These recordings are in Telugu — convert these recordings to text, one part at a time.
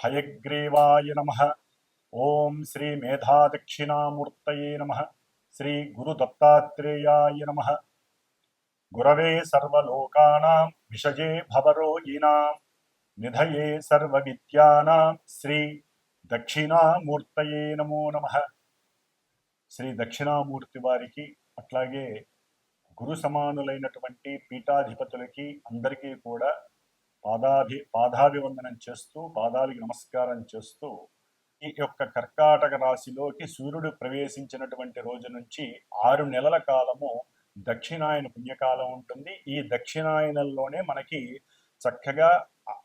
హయగ్రీవాయ నమ. ఓం శ్రీ మేధాదక్షిణామూర్తయే నమ. శ్రీ గురు దత్తాత్రేయాయ నమ. గురవే సర్వలోకానాం విషజే భవరోగిణాం నిధయే సర్వవిద్యానాం శ్రీ దక్షిణామూర్తయే నమో నమ. శ్రీ దక్షిణామూర్తి వారికి అట్లాగే గురు సమానులైనటువంటి పీఠాధిపతులకి అందరికీ కూడా పాదాభి పాదాభివందనం చేస్తూ పాదాలకి నమస్కారం చేస్తూ ఈ యొక్క కర్కాటక రాశిలోకి సూర్యుడు ప్రవేశించినటువంటి రోజు నుంచి ఆరు నెలల కాలము దక్షిణాయన పుణ్యకాలం ఉంటుంది. ఈ దక్షిణాయనంలోనే మనకి చక్కగా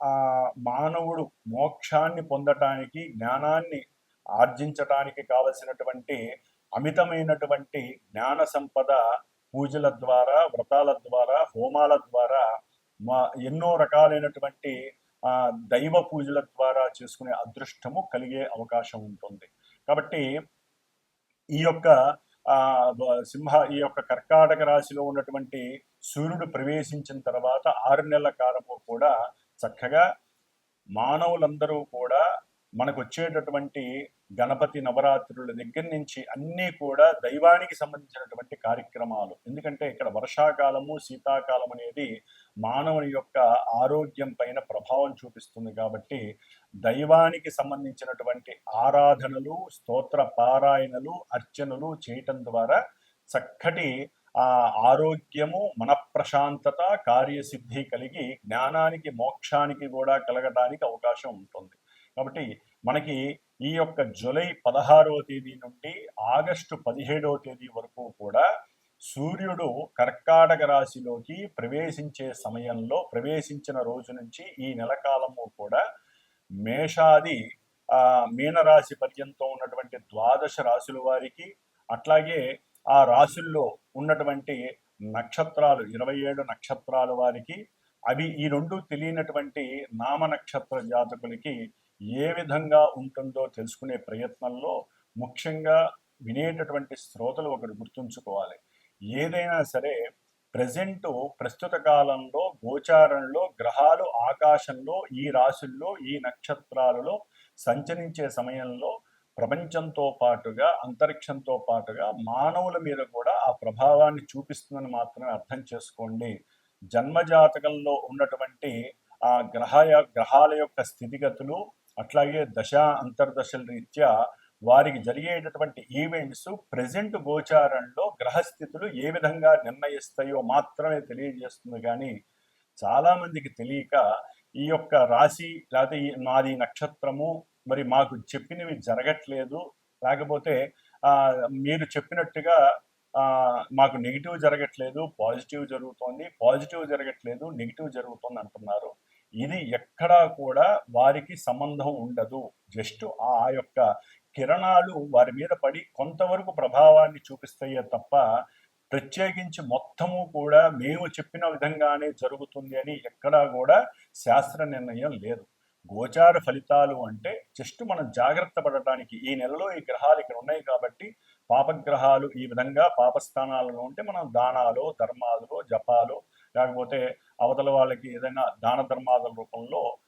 ఆ మానవుడు మోక్షాన్ని పొందటానికి జ్ఞానాన్ని ఆర్జించటానికి కావలసినటువంటి అమితమైనటువంటి జ్ఞాన సంపద పూజల ద్వారా వ్రతాల ద్వారా హోమాల ద్వారా మా ఎన్నో రకాలైనటువంటి ఆ దైవ పూజల ద్వారా చేసుకునే అదృష్టము కలిగే అవకాశం ఉంటుంది. కాబట్టి ఈ యొక్క ఆ సింహ ఈ యొక్క కర్కాటక రాశిలో ఉన్నటువంటి సూర్యుడు ప్రవేశించిన తర్వాత ఆరు నెలల కాలము కూడా చక్కగా మానవులందరూ కూడా మనకు వచ్చేటటువంటి గణపతి నవరాత్రుల దగ్గర నుంచి అన్నీ కూడా దైవానికి సంబంధించినటువంటి కార్యక్రమాలు. ఎందుకంటే ఇక్కడ వర్షాకాలము శీతాకాలం అనేది మానవుని యొక్క ఆరోగ్యం పైన ప్రభావం చూపిస్తుంది కాబట్టి దైవానికి సంబంధించినటువంటి ఆరాధనలు స్తోత్ర పారాయణలు అర్చనలు చేయటం ద్వారా చక్కటి ఆ ఆరోగ్యము మనప్రశాంతత కార్యసిద్ధి కలిగి జ్ఞానానికి మోక్షానికి కూడా కలగడానికి అవకాశం ఉంటుంది. కాబట్టి మనకి ఈ యొక్క జూలై పదహారవ తేదీ నుండి ఆగస్టు పదిహేడవ తేదీ వరకు కూడా సూర్యుడు కర్కాటక రాశిలోకి ప్రవేశించే సమయంలో ప్రవేశించిన రోజు నుంచి ఈ నెలకాలము కూడా మేషాది ఆ మీనరాశి పర్యంతం ఉన్నటువంటి ద్వాదశ రాశుల వారికి అట్లాగే ఆ రాశుల్లో ఉన్నటువంటి నక్షత్రాలు ఇరవై ఏడు నక్షత్రాల వారికి అవి ఈ రెండు తెలియనటువంటి నామ నక్షత్ర జాతకులకి ఏ విధంగా ఉంటుందో తెలుసుకునే ప్రయత్నంలో ముఖ్యంగా వినేటటువంటి శ్రోతలు ఒకటి గుర్తుంచుకోవాలి. ఏదైనా సరే ప్రజెంట్ ప్రస్తుత కాలంలో గోచారంలో గ్రహాలు ఆకాశంలో ఈ రాశుల్లో ఈ నక్షత్రాలలో సంచరించే సమయంలో ప్రపంచంతో పాటుగా అంతరిక్షంతో పాటుగా మానవుల మీద కూడా ఆ ప్రభావాన్ని చూపిస్తుందని మాత్రమే అర్థం చేసుకోండి. జన్మజాతకంలో ఉన్నటువంటి ఆ గ్రహ గ్రహాల యొక్క స్థితిగతులు అట్లాగే దశ అంతర్దశల రీత్యా వారికి జరిగేటటువంటి ఈవెంట్స్ ప్రజెంట్ గోచారంలో గ్రహస్థితులు ఏ విధంగా నిర్ణయిస్తాయో మాత్రమే తెలియజేస్తుంది. కానీ చాలామందికి తెలియక ఈ యొక్క రాశి లేకపోతే నాది నక్షత్రము మరి మాకు చెప్పినవి జరగట్లేదు. లేకపోతే మీరు చెప్పినట్టుగా మాకు నెగిటివ్ జరగట్లేదు పాజిటివ్ జరుగుతోంది పాజిటివ్ జరగట్లేదు నెగిటివ్ జరుగుతుంది అంటున్నారు. ఇది ఎక్కడా కూడా వారికి సంబంధం ఉండదు. జస్ట్ ఆ యొక్క కిరణాలు వారి మీద పడి కొంతవరకు ప్రభావాన్ని చూపిస్తాయే తప్ప ప్రత్యేకించి మొత్తము కూడా మేము చెప్పిన విధంగానే జరుగుతుంది అని ఎక్కడా కూడా శాస్త్ర నిర్ణయం లేదు. గోచార ఫలితాలు అంటే జస్ట్ మనం జాగ్రత్త పడటానికి ఈ నెలలో ఈ గ్రహాలు ఇక్కడ ఉన్నాయి కాబట్టి పాపగ్రహాలు ఈ విధంగా పాపస్థానాలలో ఉంటే మనం దానాలు ధర్మాలు జపాలు లేకపోతే అవతల వాళ్ళకి ఏదైనా దాన ధర్మాదుల రూపంలో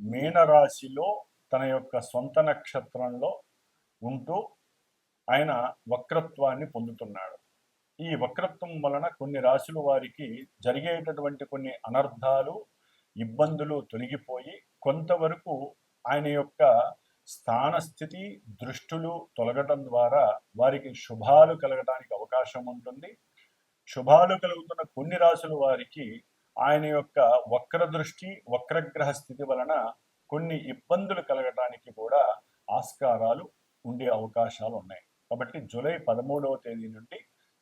మీనరాశిలో తన యొక్క సొంత నక్షత్రంలో ఉంటూ ఆయన వక్రత్వాన్ని పొందుతున్నాడు. ఈ వక్రత్వం వలన కొన్ని రాశుల వారికి జరిగేటటువంటి కొన్ని అనర్థాలు ఇబ్బందులు తొలగిపోయి కొంతవరకు ఆయన యొక్క స్థానస్థితి దృష్టులు తొలగటం ద్వారా వారికి శుభాలు కలగటానికి అవకాశం ఉంటుంది. శుభాలు కలుగుతున్న కొన్ని రాశుల వారికి ఆయన యొక్క వక్ర దృష్టి వక్రగ్రహ స్థితి వలన కొన్ని ఇబ్బందులు కలగటానికి కూడా ఆస్కారాలు ఉండే అవకాశాలు ఉన్నాయి. కాబట్టి జూలై పదమూడవ తేదీ నుండి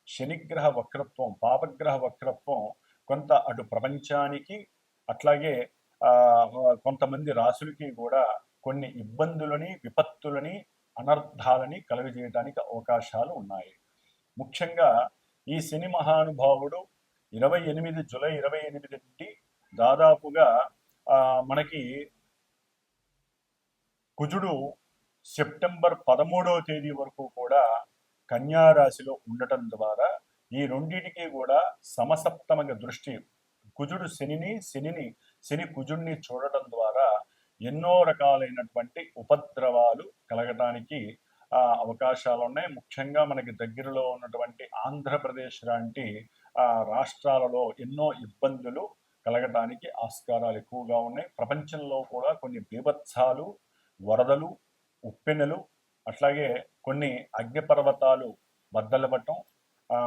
శనిగ్రహ వక్రత్వం పాపగ్రహ వక్రత్వం కొంత అటు ప్రపంచానికి అట్లాగే ఆ, కొంతమంది రాసులకి కూడా కొన్ని ఇబ్బందులని విపత్తులని అనర్థాలని కలుగజేయడానికి అవకాశాలు ఉన్నాయి. ముఖ్యంగా ఈ శని మహానుభావుడు ఇరవై ఎనిమిది జూలై ఇరవై ఎనిమిది నుండి దాదాపుగా ఆ, మనకి కుజుడు సెప్టెంబర్ పదమూడవ తేదీ వరకు కూడా కన్యారాశిలో ఉండటం ద్వారా ఈ రెండింటికి కూడా సమసప్తమక దృష్టి కుజుడు శనిని శనిని శని కుజుడిని చూడటం ద్వారా ఎన్నో రకాలైనటువంటి ఉపద్రవాలు కలగటానికి ఆ, అవకాశాలు ఉన్నాయి ముఖ్యంగా మనకి దగ్గరలో ఉన్నటువంటి ఆంధ్రప్రదేశ్ లాంటి రాష్ట్రాలలో ఎన్నో ఇబ్బందులు కలగటానికి ఆస్కారాలు ఎక్కువగా ఉన్నాయి. ప్రపంచంలో కూడా కొన్ని బీభత్సాలు వరదలు ఉప్పెనలు అట్లాగే కొన్ని అగ్నిపర్వతాలు బద్దలపట్టం ఆ,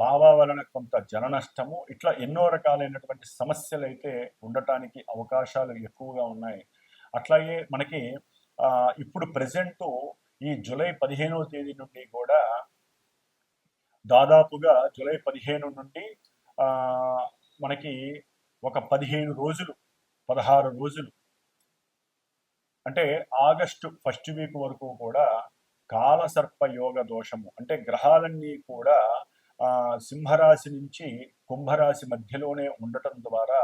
లావా వలన కొంత జన నష్టము ఇట్లా ఎన్నో రకాలైనటువంటి సమస్యలు అయితే ఉండటానికి అవకాశాలు ఎక్కువగా ఉన్నాయి. అట్లాగే మనకి ఇప్పుడు ప్రజెంటు ఈ జూలై పదిహేనవ తేదీ నుండి కూడా దాదాపుగా జూలై పదిహేను నుండి ఆ, మనకి ఒక పదిహేను రోజులు పదహారు రోజులు. అంటే ఆగస్టు ఫస్ట్ వీక్ వరకు కూడా కాలసర్ప యోగ దోషము అంటే గ్రహాలన్నీ కూడా ఆ, సింహరాశి నుంచి కుంభరాశి మధ్యలోనే ఉండటం ద్వారా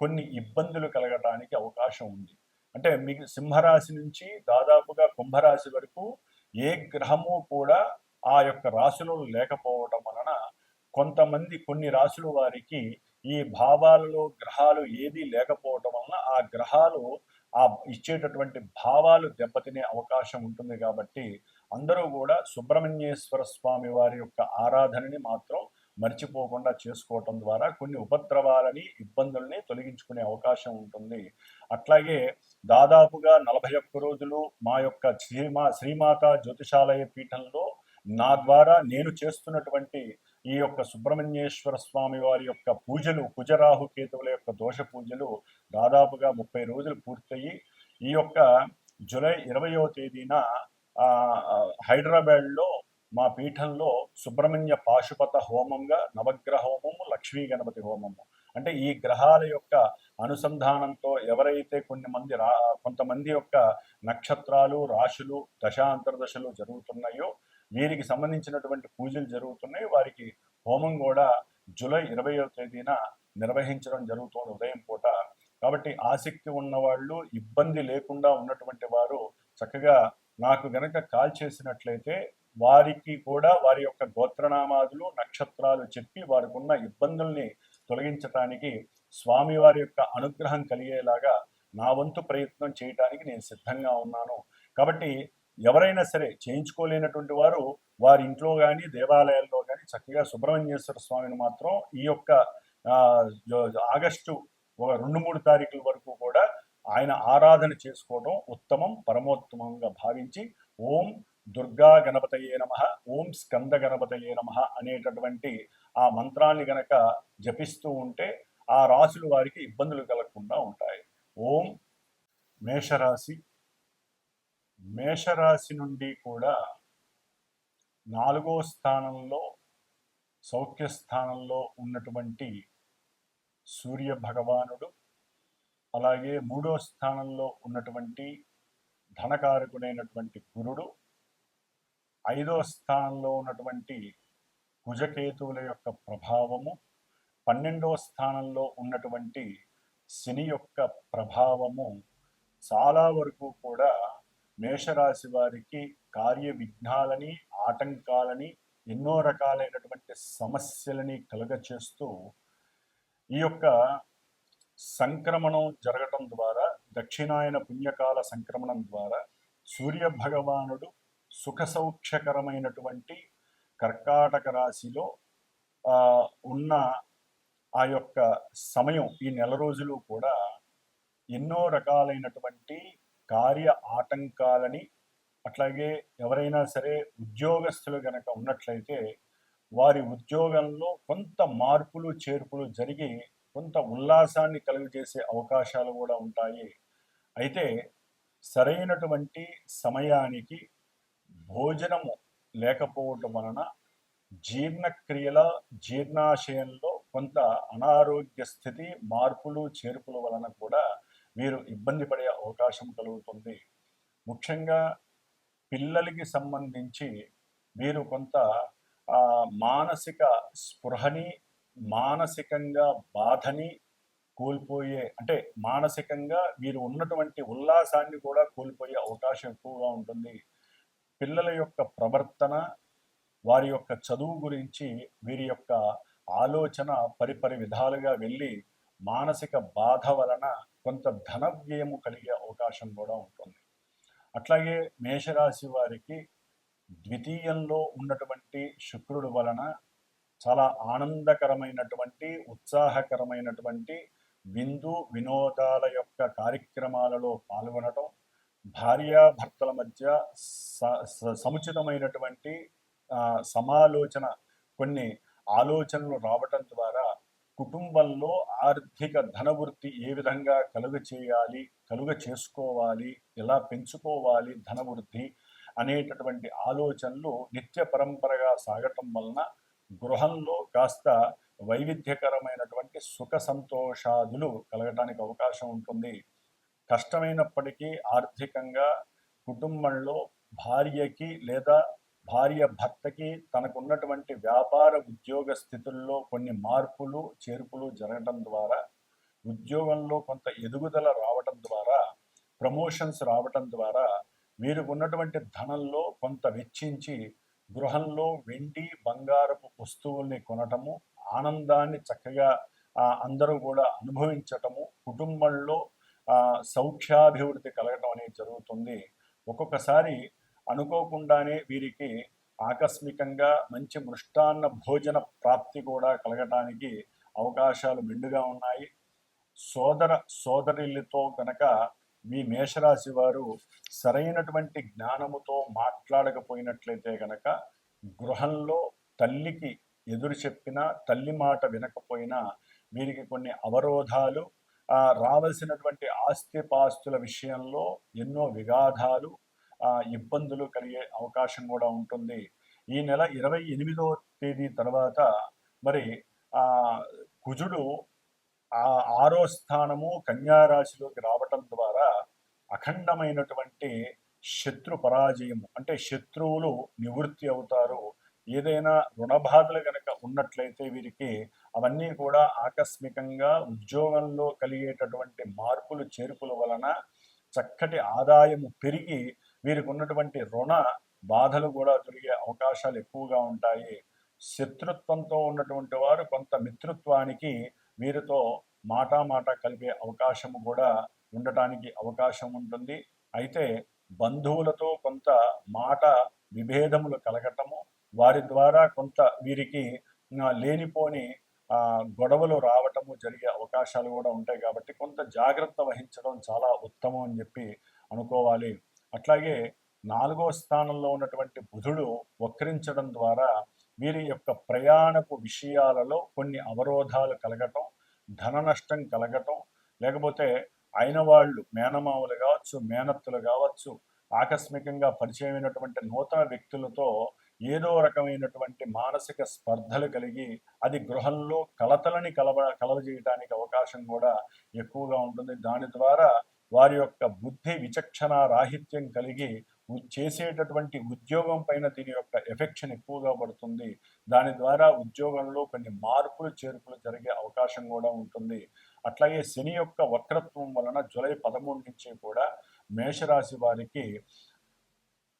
కొన్ని ఇబ్బందులు కలగటానికి అవకాశం ఉంది. అంటే మీకు సింహరాశి నుంచి దాదాపుగా కుంభరాశి వరకు ఏ గ్రహము కూడా ఆ యొక్క రాశిలో లేకపోవడం వలన కొంతమంది కొన్ని రాశుల వారికి ఈ భావాలలో గ్రహాలు ఏదీ లేకపోవటం వలన ఆ గ్రహాలు ఆ ఇచ్చేటటువంటి భావాలు దెబ్బతినే అవకాశం ఉంటుంది కాబట్టి అందరూ కూడా సుబ్రహ్మణ్యేశ్వర స్వామి వారి యొక్క ఆరాధనని మాత్రం మర్చిపోకుండా చేసుకోవటం ద్వారా కొన్ని ఉపద్రవాలని ఇబ్బందుల్ని తొలగించుకునే అవకాశం ఉంటుంది. అట్లాగే దాదాపుగా నలభై ఒక్క రోజులు మా యొక్క శ్రీమా శ్రీమాత జ్యోతిషాలయ పీఠంలో నా ద్వారా నేను చేస్తున్నటువంటి ఈ యొక్క సుబ్రహ్మణ్యేశ్వర స్వామి వారి యొక్క పూజలు కుజరాహు కేతువుల యొక్క దోష పూజలు దాదాపుగా ముప్పై రోజులు పూర్తయి ఈ యొక్క జూలై ఇరవయో తేదీన హైదరాబాద్లో మా పీఠంలో సుబ్రహ్మణ్య పాశుపత హోమంగా నవగ్రహ హోమము లక్ష్మీ గణపతి హోమము. అంటే ఈ గ్రహాల యొక్క అనుసంధానంతో ఎవరైతే కొన్ని మంది రా కొంతమంది యొక్క నక్షత్రాలు రాశులు దశాంతర్దశలు జరుగుతున్నాయో వీరికి సంబంధించినటువంటి పూజలు జరుగుతున్నాయి. వారికి హోమం కూడా జూలై ఇరవయో తేదీన నిర్వహించడం జరుగుతుంది ఉదయం పూట. కాబట్టి ఆసక్తి ఉన్నవాళ్ళు ఇబ్బంది లేకుండా ఉన్నటువంటి వారు చక్కగా నాకు గనక కాల్ చేసినట్లయితే వారికి కూడా వారి యొక్క గోత్రనామాదులు నక్షత్రాలు చెప్పి వారికి ఉన్న ఇబ్బందుల్ని తొలగించటానికి స్వామివారి యొక్క అనుగ్రహం కలిగేలాగా నా వంతు ప్రయత్నం చేయటానికి నేను సిద్ధంగా ఉన్నాను. కాబట్టి ఎవరైనా సరే చేయించుకోలేనటువంటి వారు వారి ఇంట్లో కానీ దేవాలయాల్లో కానీ చక్కగా సుబ్రహ్మణ్యేశ్వర స్వామిని మాత్రం ఈ యొక్క ఆగస్టు ఒక రెండు మూడు తారీఖుల వరకు కూడా ఆయన ఆరాధన చేసుకోవడం ఉత్తమం పరమోత్తమంగా భావించి ఓం దుర్గా గణపతయే నమ ఓం స్కంద గణపతయే నమ అనేటటువంటి ఆ మంత్రాన్ని గనక జపిస్తూ ఉంటే ఆ రాశులు వారికి ఇబ్బందులు కలగకుండా ఉంటాయి. ఓం మేషరాశి మేషరాశి నుండి కూడా నాలుగో స్థానంలో సౌఖ్య స్థానంలో ఉన్నటువంటి సూర్య భగవానుడు అలాగే మూడో స్థానంలో ఉన్నటువంటి ధనకారకుడైనటువంటి గురుడు ఐదో స్థానంలో ఉన్నటువంటి కుజకేతువుల యొక్క ప్రభావము పన్నెండో స్థానంలో ఉన్నటువంటి శని యొక్క ప్రభావము చాలా వరకు కూడా మేషరాశి వారికి కార్య విఘ్నాలని ఆటంకాలని ఎన్నో రకాలైనటువంటి సమస్యలని కలుగచేస్తూ ఈ యొక్క సంక్రమణం జరగటం ద్వారా దక్షిణాయన పుణ్యకాల సంక్రమణం ద్వారా సూర్య భగవానుడు సుఖ సౌఖ్యకరమైనటువంటి కర్కాటక రాశిలో ఉన్న ఆ యొక్క సమయం ఈ నెల రోజులు కూడా ఎన్నో రకాలైనటువంటి కార్య ఆటంకాలని అట్లాగే ఎవరైనా సరే ఉద్యోగస్తులు గనక ఉన్నట్లయితే వారి ఉద్యోగంలో కొంత మార్పులు చేర్పులు జరిగి కొంత ఉల్లాసాన్ని కలుగజేసే అవకాశాలు కూడా ఉంటాయి. అయితే సరైనటువంటి సమయానికి భోజనము లేకపోవటం వలన జీర్ణక్రియల జీర్ణాశయంలో కొంత అనారోగ్య స్థితి మార్పులు చేర్పుల వలన కూడా మీరు ఇబ్బంది పడే అవకాశం కలుగుతుంది. ముఖ్యంగా పిల్లలకి సంబంధించి మీరు కొంత మానసిక స్పృహని మానసికంగా బాధని కోల్పోయే అంటే మానసికంగా మీరు ఉన్నటువంటి ఉల్లాసాన్ని కూడా కోల్పోయే అవకాశం ఎక్కువగా ఉంటుంది. పిల్లల యొక్క ప్రవర్తన వారి యొక్క చదువు గురించి వీరి యొక్క ఆలోచన పరిపరి విధాలుగా వెళ్ళి మానసిక బాధ వలన కొంత ధన వ్యయము కలిగే అవకాశం కూడా ఉంటుంది. అట్లాగే మేషరాశి వారికి ద్వితీయంలో ఉన్నటువంటి శుక్రుడు వలన చాలా ఆనందకరమైనటువంటి ఉత్సాహకరమైనటువంటి విందు వినోదాల యొక్క కార్యక్రమాలలో పాల్గొనటం భార్యాభర్తల మధ్య స- స- సముచితమైనటువంటి సమాలోచన కొన్ని ఆలోచనలు రావటం ద్వారా కుటుంబంలో ఆర్థిక ధనవృత్తి ఏ విధంగా కలుగ చేయాలి కలుగ చేసుకోవాలి ఎలా పెంచుకోవాలి ధనవృద్ధి అనేటటువంటి ఆలోచనలు నిత్య పరంపరగా సాగటం వలన గృహంలో కాస్త వైవిధ్యకరమైనటువంటి సుఖ సంతోషాదులు కలగటానికి అవకాశం ఉంటుంది. కష్టమైనప్పటికీ ఆర్థికంగా కుటుంబంలో భార్యకి లేదా భార్య భర్తకి తనకున్నటువంటి వ్యాపార ఉద్యోగ స్థితుల్లో కొన్ని మార్పులు చేర్పులు జరగడం ద్వారా ఉద్యోగంలో కొంత ఎదుగుదల రావటం ద్వారా ప్రమోషన్స్ రావటం ద్వారా వీరికి ఉన్నటువంటి ధనంలో కొంత వెచ్చించి గృహంలో వెండి బంగారపు వస్తువుల్ని కొనటము ఆనందాన్ని చక్కగా అందరూ కూడా అనుభవించటము కుటుంబంలో సౌఖ్యాభివృద్ధి కలగటం అనేది జరుగుతుంది. ఒక్కొక్కసారి అనుకోకుండానే వీరికి ఆకస్మికంగా మంచి మృష్టాన్న భోజన ప్రాప్తి కూడా కలగటానికి అవకాశాలు మెండుగా ఉన్నాయి. సోదర సోదరులతో కనుక మీ మేషరాశి వారు సరైనటువంటి జ్ఞానముతో మాట్లాడకపోయినట్లయితే కనుక గృహంలో తల్లికి ఎదురు చెప్పినా తల్లి మాట వినకపోయినా వీరికి కొన్ని అవరోధాలు రావలసినటువంటి ఆస్తిపాస్తుల విషయంలో ఎన్నో విగాధాలు ఇబ్బందులు కలిగే అవకాశం కూడా ఉంటుంది. ఈ నెల ఇరవై ఎనిమిదో తేదీ తర్వాత మరి ఆ కుజుడు ఆ ఆరో స్థానము కన్యారాశిలోకి రావటం ద్వారా అఖండమైనటువంటి శత్రు పరాజయము అంటే శత్రువులు నివృత్తి అవుతారు. ఏదైనా రుణబాధలు కనుక ఉన్నట్లయితే వీరికి అవన్నీ కూడా ఆకస్మికంగా ఉద్యోగంలో కలిగేటటువంటి మార్పులు చేర్పుల వలన చక్కటి ఆదాయము పెరిగి వీరికి ఉన్నటువంటి రుణ బాధలు కూడా తొలగే అవకాశాలు ఎక్కువగా ఉంటాయి. శత్రుత్వంతో ఉన్నటువంటి వారు కొంత మిత్రుత్వానికి వీరితో మాటా మాట కలిపే అవకాశము కూడా ఉండటానికి అవకాశం ఉంటుంది. అయితే బంధువులతో కొంత మాట విభేదములు కలగటము వారి ద్వారా కొంత వీరికి లేనిపోని గొడవలు రావటము జరిగే అవకాశాలు కూడా ఉంటాయి కాబట్టి కొంత జాగ్రత్త వహించడం చాలా ఉత్తమం అని చెప్పి అనుకోవాలి. అట్లాగే నాలుగో స్థానంలో ఉన్నటువంటి బుధుడు వక్రించడం ద్వారా వీరి యొక్క ప్రయాణపు విషయాలలో కొన్ని అవరోధాలు కలగటం ధన నష్టం కలగటం లేకపోతే అయిన వాళ్ళు మేనమామలు కావచ్చు మేనత్తులు కావచ్చు ఆకస్మికంగా పరిచయమైనటువంటి నూతన వ్యక్తులతో ఏదో రకమైనటువంటి మానసిక స్పర్ధలు కలిగి అది గృహంలో కలతలని కలవ కలవజేయడానికి అవకాశం కూడా ఎక్కువగా ఉంటుంది. దాని ద్వారా వారి యొక్క బుద్ధి విచక్షణ రాహిత్యం కలిగి చేసేటటువంటి ఉద్యోగం పైన దీని యొక్క ఎఫెక్షన్ ఎక్కువగా పడుతుంది. దాని ద్వారా ఉద్యోగంలో కొన్ని మార్పులు చేర్పులు జరిగే అవకాశం కూడా ఉంటుంది. అట్లాగే శని యొక్క వక్రత్వం వలన జూలై పదమూడు నుంచి కూడా మేషరాశి వారికి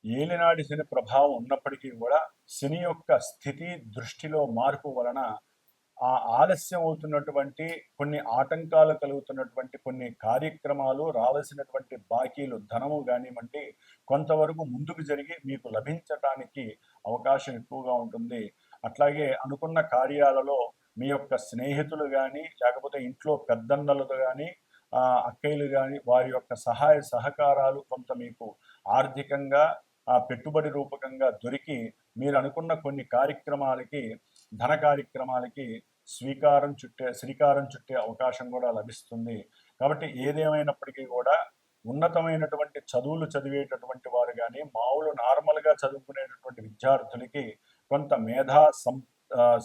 ఏలినాటి శని ప్రభావం ఉన్నప్పటికీ కూడా శని యొక్క స్థితి దృష్టిలో మార్పు వలన ఆ ఆలస్యం అవుతున్నటువంటి కొన్ని ఆటంకాలు కలుగుతున్నటువంటి కొన్ని కార్యక్రమాలు రావాల్సినటువంటి బాకీలు ధనము కానివ్వండి కొంతవరకు ముందుకు జరిగి మీకు లభించటానికి అవకాశం ఎక్కువగా ఉంటుంది. అట్లాగే అనుకున్న కార్యాలలో మీ యొక్క స్నేహితులు కానీ లేకపోతే ఇంట్లో పెద్దన్నలతో కానీ అక్కయ్యలు కానీ వారి యొక్క సహాయ సహకారాలు కొంత మీకు ఆర్థికంగా ఆ పెట్టుబడి రూపకంగా దొరికి మీరు అనుకున్న కొన్ని కార్యక్రమాలకి ధన కార్యక్రమాలకి స్వీకారం చుట్టే శ్రీకారం చుట్టే అవకాశం కూడా లభిస్తుంది. కాబట్టి ఏదేమైనప్పటికీ కూడా ఉన్నతమైనటువంటి చదువులు చదివేటటువంటి వారు కానీ మామూలు నార్మల్గా చదువుకునేటటువంటి విద్యార్థులకి కొంత మేధా సం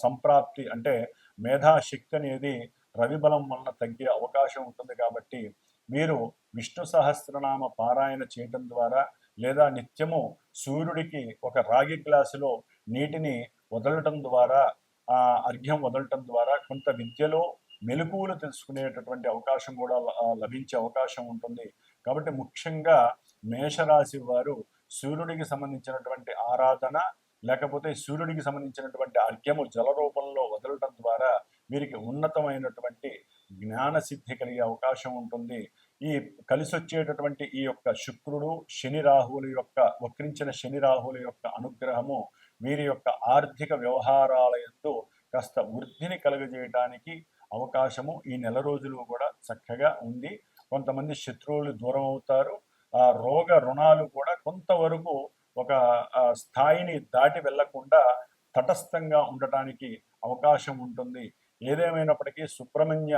సంప్రాప్తి అంటే మేధాశక్తి అనేది రవిబలం వలన తగ్గే అవకాశం ఉంటుంది కాబట్టి మీరు విష్ణు సహస్రనామ పారాయణ చేయటం ద్వారా లేదా నిత్యము సూర్యుడికి ఒక రాగి గ్లాసులో నీటిని వదలటం ద్వారా ఆ అర్ఘ్యం వదలటం ద్వారా కొంత విద్యలో మెలకువలు తెలుసుకునేటటువంటి అవకాశం కూడా లభించే అవకాశం ఉంటుంది. కాబట్టి ముఖ్యంగా మేషరాశి వారు సూర్యుడికి సంబంధించినటువంటి ఆరాధన లేకపోతే సూర్యుడికి సంబంధించినటువంటి అర్ఘ్యము జల రూపంలో వదలటం ద్వారా వీరికి ఉన్నతమైనటువంటి జ్ఞాన సిద్ధి కలిగే అవకాశం ఉంటుంది. ఈ కలిసి వచ్చేటటువంటి ఈ యొక్క శుక్రుడు శని రాహువుల యొక్క వక్రించిన శని రాహువుల యొక్క అనుగ్రహము వీరి యొక్క ఆర్థిక వ్యవహారాల యందు కాస్త వృద్ధిని కలుగజేయటానికి అవకాశము ఈ నెల రోజులు కూడా చక్కగా ఉంది. కొంతమంది శత్రువులు దూరం అవుతారు. ఆ రోగ రుణాలు కూడా కొంతవరకు ఒక స్థాయిని దాటి వెళ్ళకుండా తటస్థంగా ఉండటానికి అవకాశం ఉంటుంది. ఏదేమైనప్పటికీ సుబ్రహ్మణ్య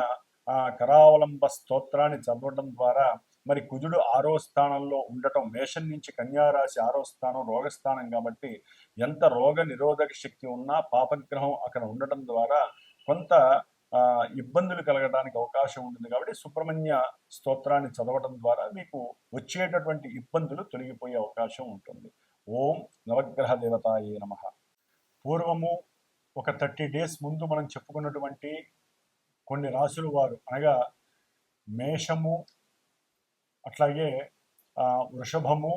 కరావలంబ స్తోత్రాన్ని చదవడం ద్వారా మరి కుజుడు ఆరో స్థానంలో ఉండటం మేషం నుంచి కన్యారాశి ఆరో స్థానం రోగస్థానం కాబట్టి ఎంత రోగ నిరోధక శక్తి ఉన్నా పాపగ్రహం అక్కడ ఉండటం ద్వారా కొంత ఇబ్బందులు కలగడానికి అవకాశం ఉంటుంది కాబట్టి సుబ్రహ్మణ్య స్తోత్రాన్ని చదవడం ద్వారా మీకు వచ్చేటటువంటి ఇబ్బందులు తొలగిపోయే అవకాశం ఉంటుంది. ఓం నవగ్రహ దేవతాయే నమ. పూర్వము ఒక థర్టీ డేస్ ముందు మనం చెప్పుకున్నటువంటి కొన్ని రాశులు వారు అనగా మేషము అట్లాగే ఆ, వృషభము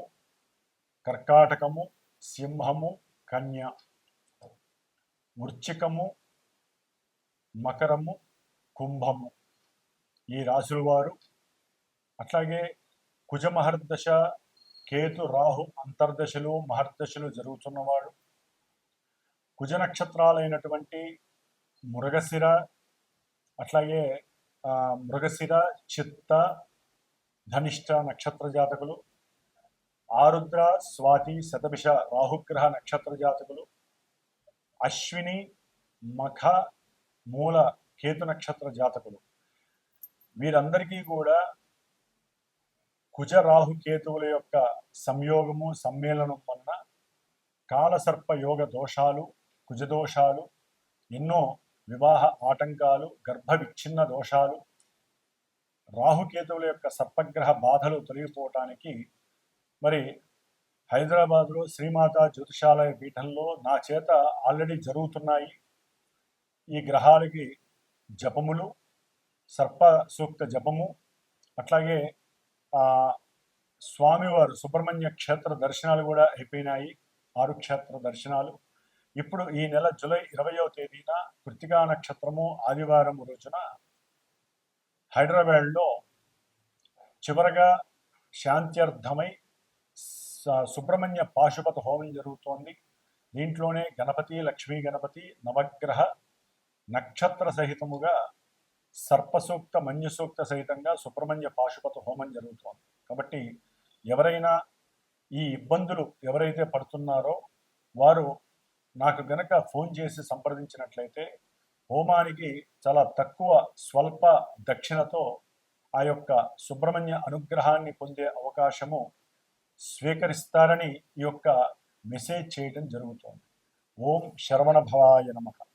కర్కాటకము సింహము కన్య వృచ్చికము మకరము కుంభము ఈ రాశుల వారు. అట్లాగే కుజమహర్దశ కేతు రాహు అంతర్దశలు మహర్దశలు జరుగుతున్నవాడు కుజ నక్షత్రాలైనటువంటి మృగశిర అట్లాగే ఆ, మృగశిర చిత్త ధనిష్ట నక్షత్ర జాతకులు ఆరుద్ర స్వాతి శతభిష రాహుగ్రహ నక్షత్ర జాతకులు అశ్విని మఖ మూల కేతు నక్షత్ర జాతకులు. వీరందరికీ కూడా కుజ రాహు కేతువుల యొక్క సంయోగము సమ్మేళనం వలన కాలసర్ప యోగ దోషాలు కుజదోషాలు ఎన్నో వివాహ ఆటంకాలు గర్భ విచ్ఛిన్న దోషాలు రాహుకేతువుల యొక్క సర్పగ్రహ బాధలు తొలగిపోవటానికి మరి హైదరాబాద్లో శ్రీమాత జ్యోతిషాలయ పీఠంలో నా చేత ఆల్రెడీ జరుగుతున్నాయి ఈ గ్రహాలకి జపములు సర్ప సూక్త జపము అట్లాగే స్వామివారు సుబ్రహ్మణ్య క్షేత్ర దర్శనాలు కూడా అయిపోయినాయి ఆరు క్షేత్ర దర్శనాలు. ఇప్పుడు ఈ నెల జూలై ఇరవయో తేదీన కృతికా నక్షత్రము ఆదివారం రోజున హైదరాబాద్లో చివరగా శాంత్యర్థమై స- సుబ్రహ్మణ్య పాశుపత హోమం జరుగుతోంది. దీంట్లోనే గణపతి లక్ష్మీ గణపతి నవగ్రహ నక్షత్ర సహితముగా సర్పసూక్త మన్యసూక్త సహితంగా సుబ్రహ్మణ్య పాశుపత హోమం జరుగుతోంది. కాబట్టి ఎవరైనా ఈ ఇబ్బందులు ఎవరైతే పడుతున్నారో వారు నాకు గనక ఫోన్ చేసి సంప్రదించినట్లయితే హోమానికి చాలా తక్కువ స్వల్ప దక్షిణతో ఆ యొక్క సుబ్రహ్మణ్య అనుగ్రహాన్ని పొందే అవకాశము స్వీకరిస్తారని ఈ యొక్క మెసేజ్ చేయడం జరుగుతోంది. ఓం శరవణ భవాయ నమః.